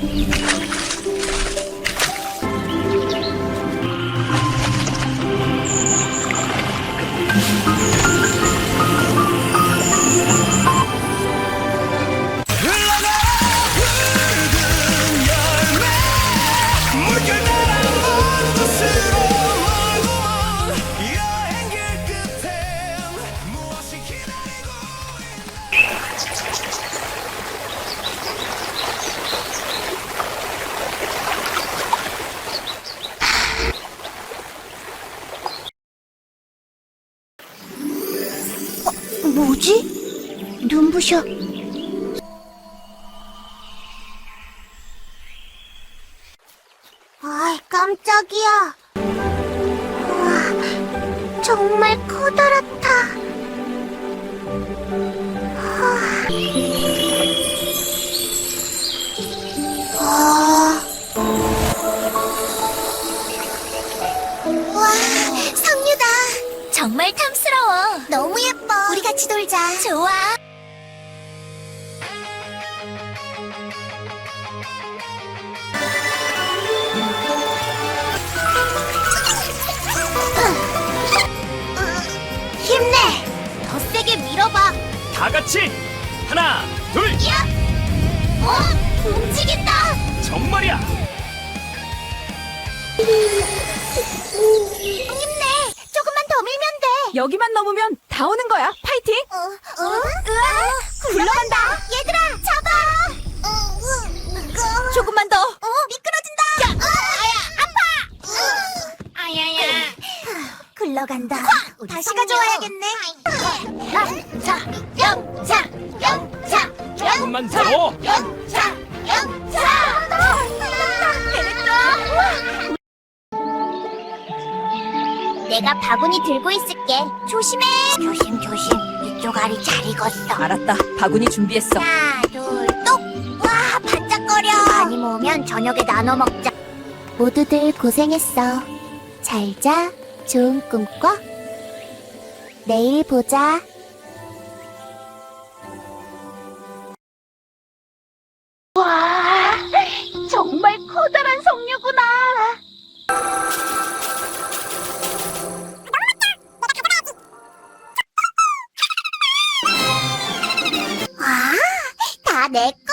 よし! 뭐지? 눈부셔. 아, 깜짝이야. 우와, 정말 커다랗다. 정말 탐스러워. 너무 예뻐. 우리 같이 놀자. 좋아. 힘내. 더 세게 밀어봐. 다 같이 하나 둘 어? 움직인다. 정말이야 힘내. 여기만 넘으면 다 오는 거야. 파이팅! 어? 어? 으아, 굴러간다. 얘들아, 잡아. 어, 으, 조금만 더. 어, 미끄러진다. 어, 아야, 아파. 아야야. 굴러간다. 다시 가져와야겠네. 영차, 영차, 영차, 조금만 더 영차. 내가 바구니 들고 있을게. 조심해. 조심 조심. 이쪽 알이 잘 익었어. 알았다. 바구니 준비했어. 하나, 둘, 똑. 와, 반짝거려. 많이 모으면 저녁에 나눠 먹자. 모두들 고생했어. 잘 자. 좋은 꿈 꿔. 내일 보자. 와, 정말 커다란 석류구나. Dex.